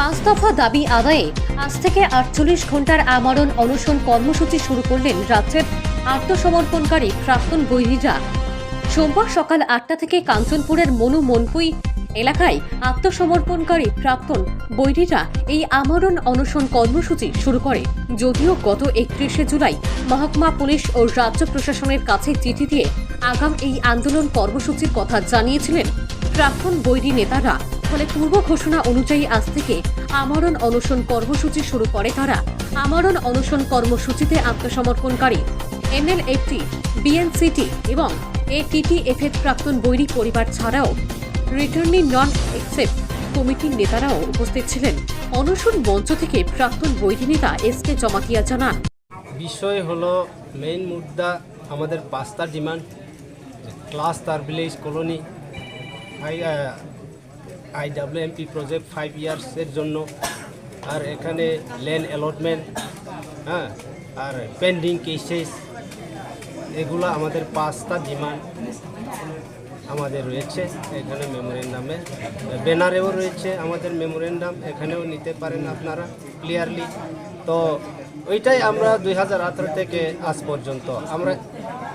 পাঁচ দফা দাবি আদায়ে আজ থেকে আটচল্লিশ ঘণ্টার আমরণ অনশন কর্মসূচি শুরু করলেন রাজ্যের আত্মসমর্পণকারী প্রাক্তন বৈরীরা সোমবার সকাল আটটা থেকে কাঞ্চনপুরের মনু মনপুই এলাকায় আত্মসমর্পণকারী প্রাক্তন বৈরীরা এই আমরণ অনশন কর্মসূচি শুরু করে। যদিও গত একত্রিশে জুলাই মহকুমা পুলিশ ও রাজ্য প্রশাসনের কাছে চিঠি দিয়ে আগাম এই আন্দোলন কর্মসূচির কথা জানিয়েছিলেন প্রাক্তন বৈরী নেতারা। ফলে পূর্ব ঘোষণা অনুযায়ী আজ থেকে আমরণ অনশন কর্মসূচি শুরু করে তারা। আমরণ অনশন কর্মসূচিতে আত্মসমর্পণকারী এনএলএফটি, বিএনসিটি এবং এটিটিএফ এর প্রাক্তন বৈরী পরিবার ছাড়াও রিটার্নিং নন এক্সেপ্ট কমিটির নেতারাও উপস্থিত ছিলেন। অনশন মঞ্চ থেকে প্রাক্তন বৈরী নেতা এস কে জমাতিয়া জানান, বিষয় হলো মেইন মুদ্রা আমাদের পাঁচটা ডিমান্ড ক্লাস তার village colony I I W MP project five ইয়ার্সের জন্য। আর এখানে ল্যান্ড অ্যালটমেন্ট হ্যাঁ আর পেন্ডিং কেসেস এগুলো আমাদের পাঁচটা ডিমান্ড আমাদের রয়েছে এখানে মেমোরেন্ডামে ব্যানারেও রয়েছে আমাদের মেমোরেন্ডাম এখানেও নিতে পারেন আপনারা ক্লিয়ারলি তো ওইটাই আমরা দুই হাজার আঠারো থেকে আজ পর্যন্ত। আমরা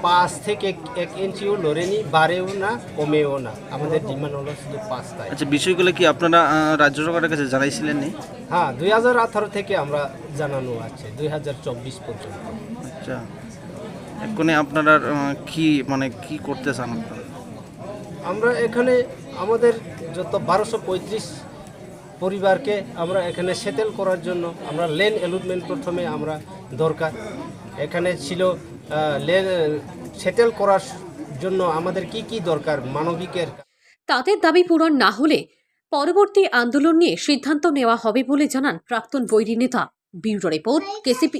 পাঁচ থেকে এক ইঞ্চিও লড়েনি বাড়েও না কমেও না। আমাদের ডিমান্ড হলো শুধু পাঁচটাই। আচ্ছা বিষয়গুলো কি আপনারা রাজ্য সরকারের কাছে জানাইছিলেন নি হ্যাঁ দুই হাজার আঠারো থেকে আমরা জানানো আছে দুই হাজার চব্বিশ পর্যন্ত। আচ্ছা এক্ষুনি আপনারা কি মানে কি করতে চান আপনারা? আমরা এখানে আমাদের যত বারোশো পঁয়ত্রিশ পরিবারকে আমরা এখানে সেটেল করার জন্য আমরা লেন অ্যালুটমেন্ট প্রথমে আমরা দরকার। এখানে ছিল লেন সেটেল করার জন্য আমাদের কি কি দরকার? মানবিকের। তাদের দাবি পূরণ না হলে পরবর্তী আন্দোলন নিয়ে সিদ্ধান্ত নেওয়া হবে বলে জানান প্রাক্তন বৈরী নেতা। Bureau report, KCP